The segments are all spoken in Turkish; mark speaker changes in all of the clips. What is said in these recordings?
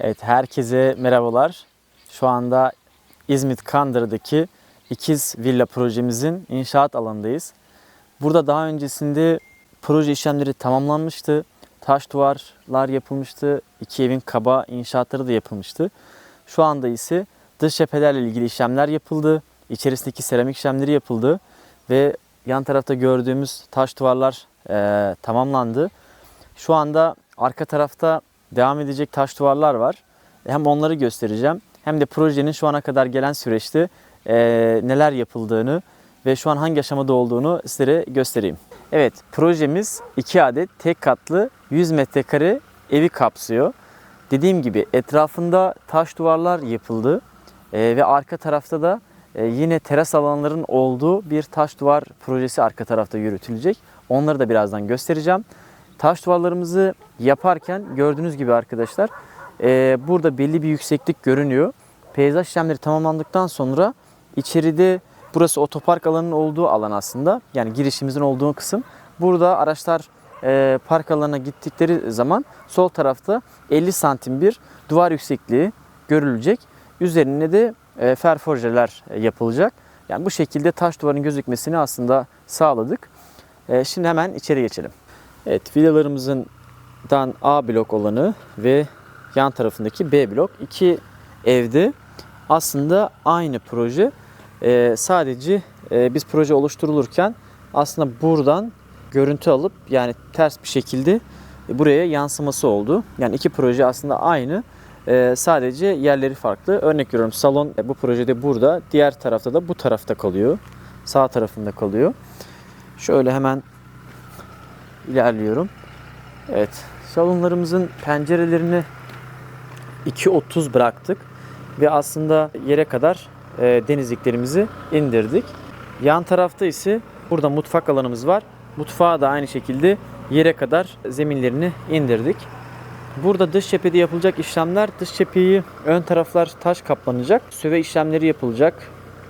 Speaker 1: Evet, herkese merhabalar. Şu anda İzmit Kandıra'daki ikiz villa projemizin inşaat alanındayız. Burada daha öncesinde proje işlemleri tamamlanmıştı. Taş duvarlar yapılmıştı. İki evin kaba inşaatları da yapılmıştı. Şu anda ise dış cephelerle ilgili işlemler yapıldı. İçerisindeki seramik işlemleri yapıldı. Ve yan tarafta gördüğümüz taş duvarlar eee, tamamlandı. Şu anda arka tarafta devam edecek taş duvarlar var. Hem onları göstereceğim hem de projenin şu ana kadar gelen süreçte eee, neler yapıldığını ve şu an hangi aşamada olduğunu sizlere göstereyim. Evet, projemiz 2 adet tek katlı 100 metrekare evi kapsıyor. Dediğim gibi etrafında taş duvarlar yapıldı Eee, ve arka tarafta da e, yine teras alanların olduğu bir taş duvar projesi arka tarafta yürütülecek. Onları da birazdan göstereceğim. Taş duvarlarımızı yaparken gördüğünüz gibi arkadaşlar e, burada belli bir yükseklik görünüyor. Peyzaj işlemleri tamamlandıktan sonra içeride burası otopark alanının olduğu alan aslında. Yani girişimizin olduğu kısım. Burada araçlar e, park alanına gittikleri zaman sol tarafta 50 santim bir duvar yüksekliği görülecek. Üzerine de e, ferforjeler yapılacak. Yani bu şekilde taş duvarın gözükmesini aslında sağladık. Şimdi hemen içeri geçelim. Evet villalarımızın dan A blok olanı ve yan tarafındaki B blok iki evde aslında aynı proje. E, sadece e, biz proje oluşturulurken aslında buradan görüntü alıp yani ters bir şekilde buraya yansıması oldu. Yani iki proje aslında aynı. Ee, sadece yerleri farklı. Örnek veriyorum salon bu projede burada, diğer tarafta da bu tarafta kalıyor. Sağ tarafında kalıyor. Şöyle hemen ilerliyorum. Evet, salonlarımızın pencerelerini 2.30 bıraktık ve aslında yere kadar e, denizliklerimizi indirdik. Yan tarafta ise burada mutfak alanımız var. Mutfağa da aynı şekilde yere kadar zeminlerini indirdik. Burada dış cephede yapılacak işlemler, dış cepheyi ön taraflar taş kaplanacak, söve işlemleri yapılacak,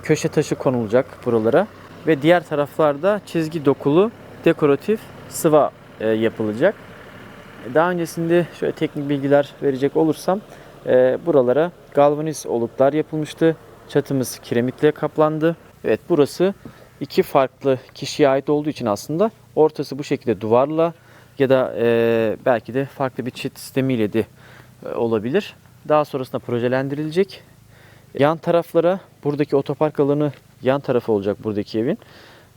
Speaker 1: köşe taşı konulacak buralara ve diğer taraflarda çizgi dokulu dekoratif sıva e, yapılacak. Daha öncesinde şöyle teknik bilgiler verecek olursam e, buralara galvaniz oluklar yapılmıştı. Çatımız kiremitle kaplandı. Evet burası iki farklı kişiye ait olduğu için aslında ortası bu şekilde duvarla ya da e, belki de farklı bir çit sistemiyle de e, olabilir. Daha sonrasında projelendirilecek. Yan taraflara buradaki otopark alanı yan tarafı olacak buradaki evin.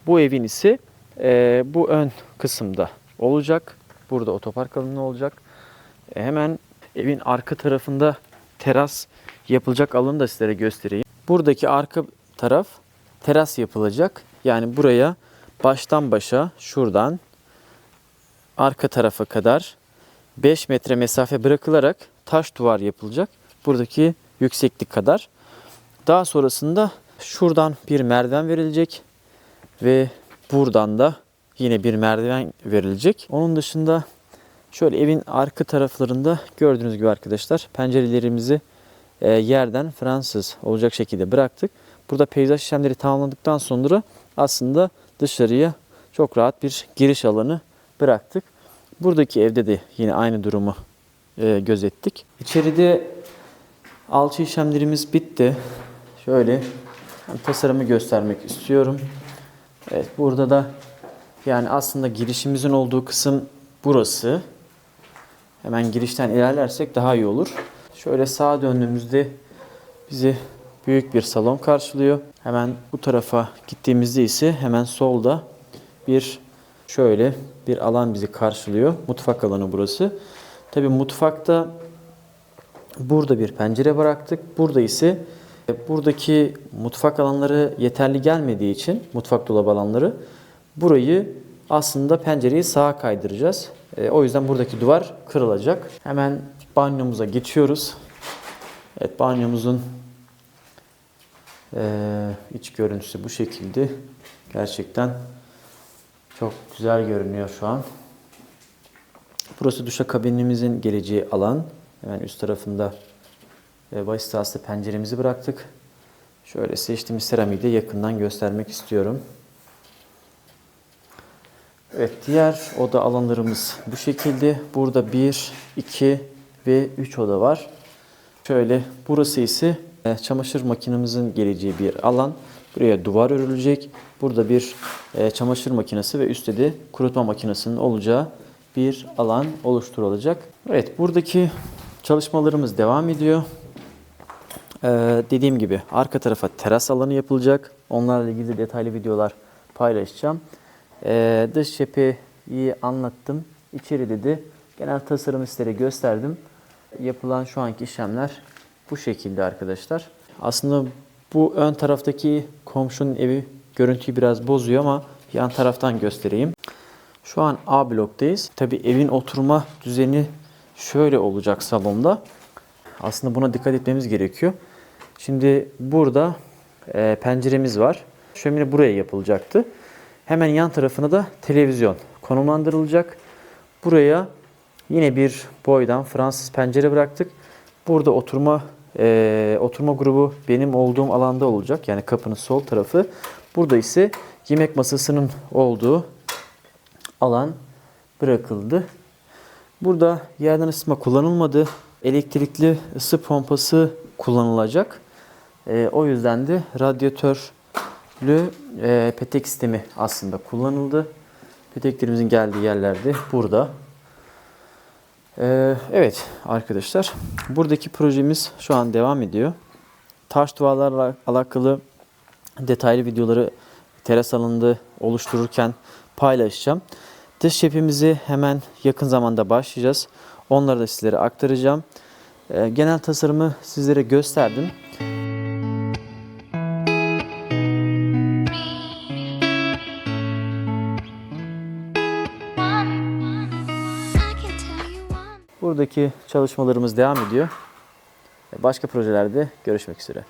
Speaker 1: Bu evin ise e, bu ön kısımda olacak. Burada otopark alanı olacak. E, hemen evin arka tarafında teras yapılacak alanı da sizlere göstereyim. Buradaki arka taraf teras yapılacak. Yani buraya baştan başa şuradan arka tarafa kadar 5 metre mesafe bırakılarak taş duvar yapılacak. Buradaki yükseklik kadar. Daha sonrasında şuradan bir merdiven verilecek ve buradan da yine bir merdiven verilecek. Onun dışında şöyle evin arka taraflarında gördüğünüz gibi arkadaşlar pencerelerimizi e, yerden Fransız olacak şekilde bıraktık. Burada peyzaj işlemleri tamamladıktan sonra aslında dışarıya çok rahat bir giriş alanı bıraktık. Buradaki evde de yine aynı durumu e, gözettik. İçeride alçı işlemlerimiz bitti. Şöyle tasarımı göstermek istiyorum. Evet burada da yani aslında girişimizin olduğu kısım burası. Hemen girişten ilerlersek daha iyi olur. Şöyle sağa döndüğümüzde bizi büyük bir salon karşılıyor. Hemen bu tarafa gittiğimizde ise hemen solda bir şöyle bir alan bizi karşılıyor. Mutfak alanı burası. Tabii mutfakta burada bir pencere bıraktık. Burada ise buradaki mutfak alanları yeterli gelmediği için mutfak dolabı alanları burayı aslında pencereyi sağa kaydıracağız. E, o yüzden buradaki duvar kırılacak. Hemen banyomuza geçiyoruz. Evet banyomuzun e, iç görüntüsü bu şekilde. Gerçekten çok güzel görünüyor şu an. Burası duşakabinimizin geleceği alan. Hemen üst tarafında e, bahis sahası penceremizi bıraktık. Şöyle seçtiğimiz seramiği de yakından göstermek istiyorum. Evet diğer oda alanlarımız bu şekilde. Burada 1, 2 ve 3 oda var. Şöyle burası ise e, çamaşır makinemizin geleceği bir alan. Buraya duvar örülecek. Burada bir e, çamaşır makinesi ve üstte de kurutma makinesinin olacağı bir alan oluşturulacak. Evet buradaki çalışmalarımız devam ediyor. Ee, dediğim gibi arka tarafa teras alanı yapılacak. Onlarla ilgili detaylı videolar paylaşacağım. Ee, dış cepheyi anlattım. İçeride de genel tasarımı sizlere gösterdim. Yapılan şu anki işlemler bu şekilde arkadaşlar. Aslında bu ön taraftaki komşunun evi görüntüyü biraz bozuyor ama yan taraftan göstereyim. Şu an A bloktayız. Tabi evin oturma düzeni şöyle olacak salonda. Aslında buna dikkat etmemiz gerekiyor. Şimdi burada e, penceremiz var. Şömine buraya yapılacaktı. Hemen yan tarafına da televizyon konumlandırılacak. Buraya yine bir boydan Fransız pencere bıraktık. Burada oturma e, oturma grubu benim olduğum alanda olacak. Yani kapının sol tarafı. Burada ise yemek masasının olduğu alan bırakıldı. Burada yerden ısıtma kullanılmadı. Elektrikli ısı pompası kullanılacak. Ee, o yüzden de radyatörlü e, petek sistemi aslında kullanıldı. Peteklerimizin geldiği yerlerde burada. Ee, evet arkadaşlar buradaki projemiz şu an devam ediyor. Taş duvarlarla alakalı detaylı videoları teras alanında oluştururken paylaşacağım. Dış cephemizi hemen yakın zamanda başlayacağız. Onları da sizlere aktaracağım. Ee, genel tasarımı sizlere gösterdim. Buradaki çalışmalarımız devam ediyor. Başka projelerde görüşmek üzere.